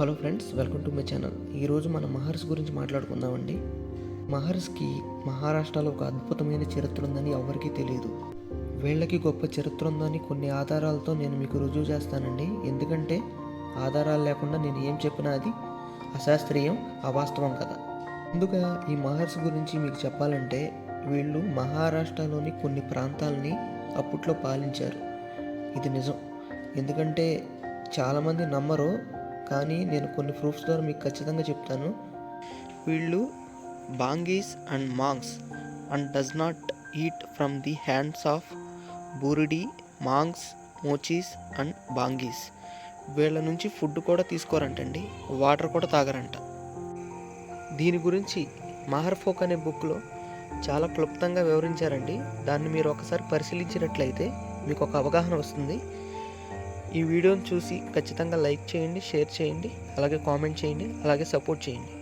Hello friends welcome to my channel. ఈరోజు మనం మహర్స్ గురించి మాట్లాడుకుందామండి. మహర్స్కి మహారాష్ట్రలో ఒక అద్భుతమైన చరిత్ర ఉందని ఎవరికీ తెలియదు. వీళ్ళకి గొప్ప చరిత్ర ఉందని కొన్ని ఆధారాలతో నేను మీకు రుజువు చేస్తానండి. ఎందుకంటే ఆధారాలు లేకుండా నేను ఏం చెప్పినా అది అశాస్త్రీయం అవాస్తవం కదా. ముందుగా ఈ మహర్స్ గురించి మీకు చెప్పాలంటే వీళ్ళు మహారాష్ట్రలోని కొన్ని ప్రాంతాలని అప్పట్లో పాలించారు. ఇది నిజం. ఎందుకంటే చాలామంది నమ్మరు కానీ నేను కొన్ని ప్రూఫ్స్ ద్వారా మీకు ఖచ్చితంగా చెప్తాను. వీళ్ళు Bhangis and Mangs and does not eat from the hands of Buridi Mangs Mochis and Bhangis. వీళ్ళ నుంచి ఫుడ్ కూడా తీసుకోరంటండి వాటర్ కూడా తాగరంట. దీని గురించి మహర్ ఫోక్ అనే బుక్లో చాలా క్లుప్తంగా వివరించారండి. దాన్ని మీరు ఒకసారి పరిశీలించినట్లయితే మీకు ఒక అవగాహన వస్తుంది. ఈ వీడియోని చూసి ఖచ్చితంగా లైక్ చేయండి షేర్ చేయండి అలాగే కామెంట్ చేయండి అలాగే సపోర్ట్ చేయండి.